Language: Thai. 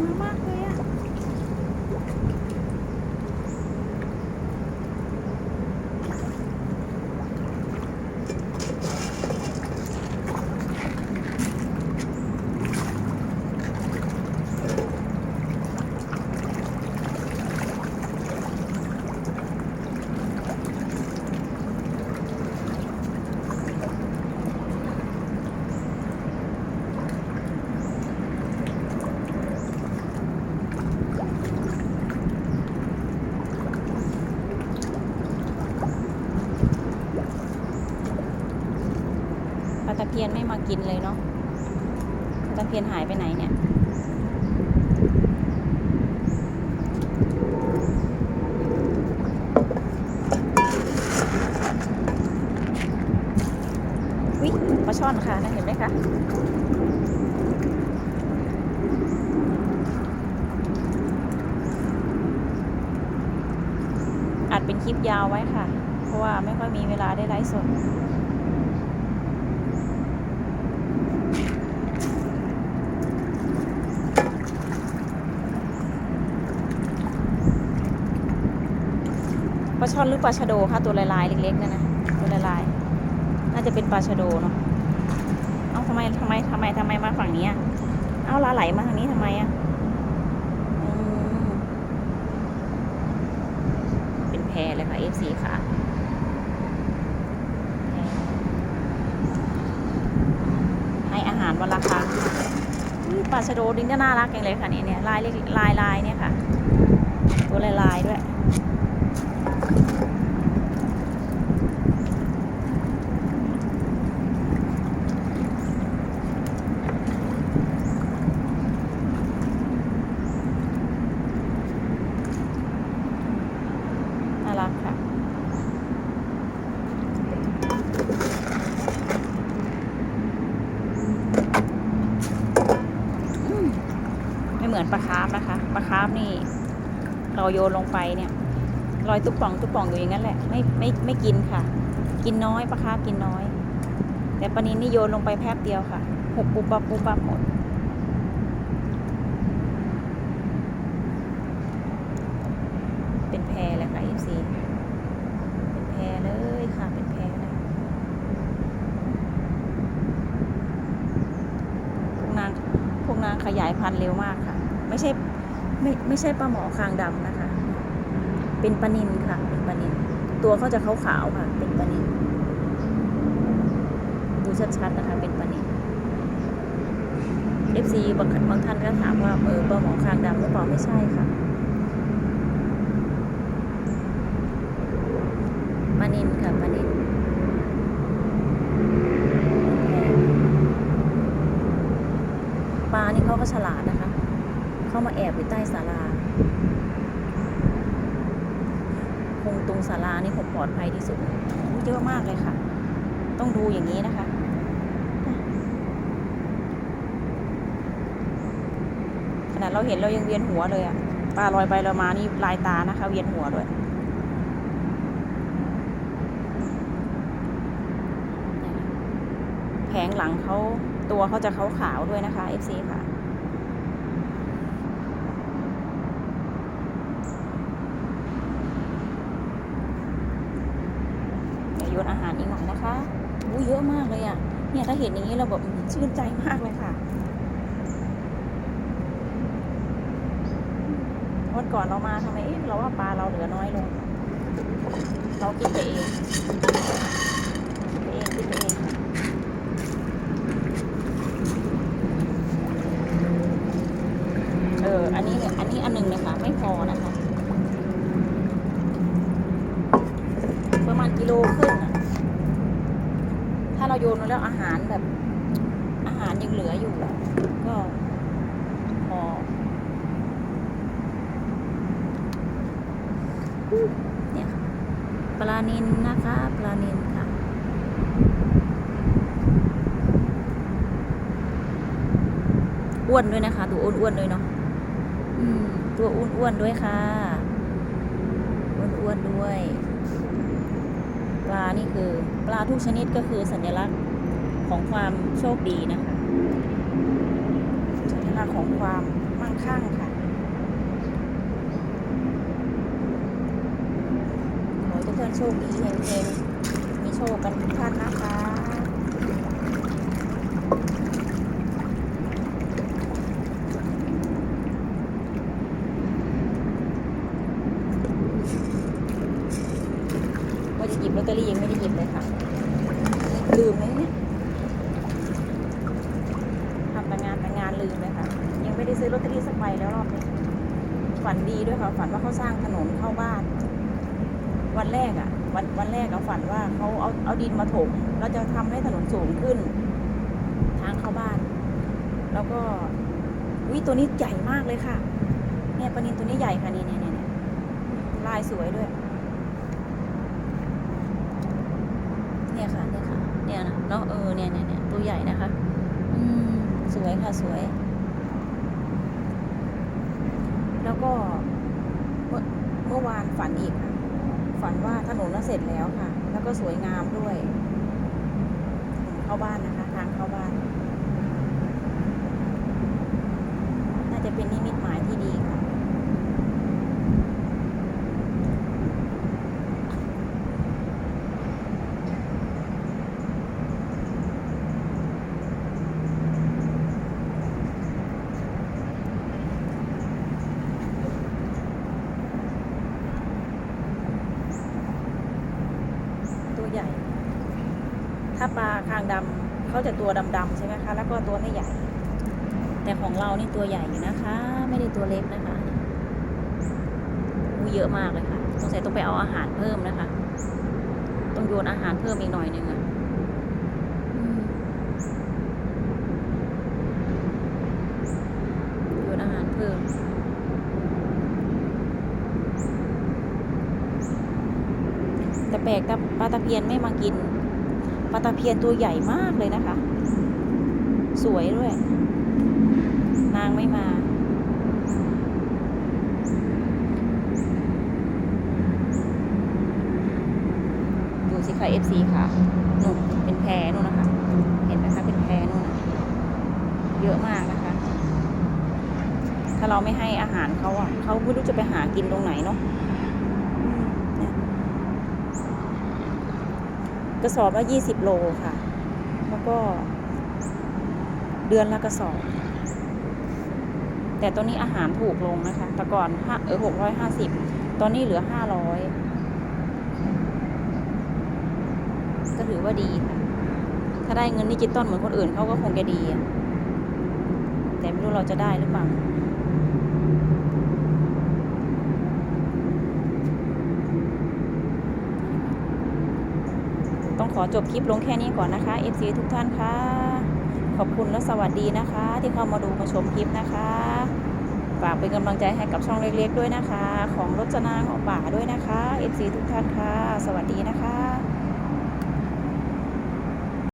เยมากเลยอะ พียนไม่มากินเลยเนาะตะเพียนหายไปไหนเนี่ย วิปลาช่อนค่ะนะเห็นไหมคะอัดเป็นคลิปยาวไว้ค่ะ เพราะว่าไม่ค่อยมีเวลาได้ไลฟ์สด ปลาช่อนหรือปลาชะโดคะตัวลายๆเล็กๆนั่นนะตัวลายๆน่าจะเป็นปลาชะโดเนาะเอ้าทำไมทำไมทำไมทำไมมาฝั่งนี้อะเอ้าลาไหลมาทางนี้ทำไมอะเป็นแพเลยค่ะ F4 ค่ะให้อาหารวันละครั้งนี่ปลาชะโดดิ้งก็น่ารักอย่างเลยค่ะเนี่ยเนี่ยลายเล็กลายลายเนี่ยค่ะ ตัวลายลายด้วย น่ารักค่ะ อืมไม่เหมื อนปลาคาร์ฟนะคะปลาคาร์ฟนี่ เราโยนลงไปเนี่ยลอยตุ๊บป่องตุ๊บป่องอยู่อย่างนั้นแหละ ไม่ไม่ไม่กินค่ะ กินน้อยปลาคาร์ฟกินน้อย แต่ปลานินนี่โยนลงไปแป๊บเดียวค่ะหุบปุ๊บปั๊บปุ๊บปั๊บหมดเป็นแพรเลยค่ะ FC เป็นแพรเลยค่ะ เป็นแพรเลยพวกนางพวกนางขยายพันธุ์เร็วมากค่ะ ไม่ใช่ไม่ไม่ใช่ปลาหมอคางดำนะคะ เป็นปลานินค่ะ เป็นปลานิน ตัวเขาจะขาวๆค่ะ เป็นปลานิน ดูชัดๆนะคะ เป็นปลานิน FC บางบางท่านก็ถามว่าเออปลาหมอคางดำหรือเปล่าไม่ใช่ค่ะปลานินค่ะปลานินปลานี่เขาก็ฉลาดนะคะ เข้ามาแอบอยู่ใต้ศาลา คงตรงศาลานี่คงปลอดภัยที่สุดเยอะมากเลยค่ะ ต้องดูอย่างนี้นะคะขนาดเราเห็นเรายังเวียนหัวเลยอะปลาลอยไปลอยมานี่ลายตานะคะ เวียนหัวด้วยแผงหลังเขาตัวเขาจะขาวๆด้วยนะคะ FC ค่ะ เดี๋ยวโยนอาหารอีกห นะคะอู้เยอะมากเลยอะ่ะ เนี่ยถ้าเห็นอย่างนี้เราแบบชื่นใจมากเลยค่ะ วันก่อนเรามาทำไม เอ๊ะ เราว่าปลาเราเหลือน้อยลง เรากินไปเองกินไปเองกินไปเองค่ะ เออ อันนี้เนี่ย อันนี้อันหนึงนะคะ ไม่พอนะคะ ประมาณกิโลครึ่งอะถ้าเรา โยนมาแล้วอาหารแบบ อาหารยังเหลืออยู่ ก็พอเนี่ยค่ะปลานินนะคะปลานินค่ะอ้วนด้วยนะคะ ตัวอ้วนๆด้วยเนาะอืมตัวอ้วนๆด้วยค่ะอ้วนๆด้วย ปลานี่คือาทุกชนิดก็คือสัญลักษณ์ของความโชคดีนะคะสัญลักษณ์ของความมั่งคั่งค่ะขอทุกท่านโชคดีเฮงๆมีโชคกันทุกท่านนะคะ ลืมเลยค่ะ ยังไม่ได้ซื้อลอตเตอรี่สักใบแล้วรอบนี้ฝันดีด้วยค่ะ ฝันว่าเขาสร้างถนนเข้าบ้าน วันแรกอะ่ะ วันวันแรกเราฝันว่าเขาเอาเอาดินมาถมแล้วจะทำให้ถนนสูงขึ้น ทางเข้าบ้าน แล้วก็วิตัวนี้ใหญ่มากเลยค่ะ เนี่ยปลานินตัวนี้ใหญ่ค่ะนี่เนี่ยเนี่ยลายสวยด้วย เนี่ยค่ะเนี่ยค่ะ เนี่ยนะเนาะเออเนี่ยเนี่ยเนี่ยตัวใหญ่นะคะ สวยค่ะสวย แล้วก็เมื่อวานฝันอีกค่ะฝันว่าถนนน่ะเสร็จแล้วค่ะ แล้วก็สวยงามด้วย เข้าบ้านนะคะ ทางเข้าบ้าน น่าจะเป็นนิมิตหมายที่ดีค่ะ ตัวใหญ่ ถ้าปลาคางดำ เขาจะตัวดำๆใช่ไหมคะ แล้วก็ตัวไม่ใหญ่ แต่ของเรานี่ตัวใหญ่อยู่นะคะ ไม่ได้ตัวเล็กนะคะอู้เยอะมากเลยค่ะสงสัยต้องไปเอาอาหารเพิ่มนะคะ ต้องโยนอาหารเพิ่มอีกหน่อยหนึงอะโยนอาหารเพิ่มแต่แปลกแต่ปลาตะเพียนไม่มากิน ลาตะเพียนตัวใหญ่มากเลยนะคะ สวยด้วย นางไม่มาดูสิค่ะ FC ค่ะนุ่นเป็นแพนู่นนะคะ เห็นไหมคะเป็นแพนู่นน่ะเยอะมากนะคะ ถ้าเราไม่ให้อาหารเขาอะเขาไม่รู้จะไปหากินตรงไหนเนาะอืมเนี่ย กระสอบละยี่สิบโลค่ะ แล้วก็ เดือนละกระสอบ แต่ตอนนี้อาหารถูกลงนะคะ แต่ก่อนห้าเออหกร้อยห้าสิบตอนนี้เหลือห้าร้อยก็ถือว่าดีค่ะ ถ้าได้เงินดิจิตอลเหมือนคนอื่นเขาก็คงจะดี แต่ไม่รู้เราจะได้หรือเปล่า ต้อง ขอจบคลิปลงแค่นี้ก่อนนะคะ FC ทุกท่านค่ะ ขอบคุณและสวัสดีนะคะ ที่เข้ามาดูมาชมคลิปนะคะ ฝากเป็นกำลังใจให้กับช่องเล็กๆด้วยนะคะ ของรจนาของป่าด้วยนะคะ FC ทุกท่านค่ะ สวัสดีนะคะ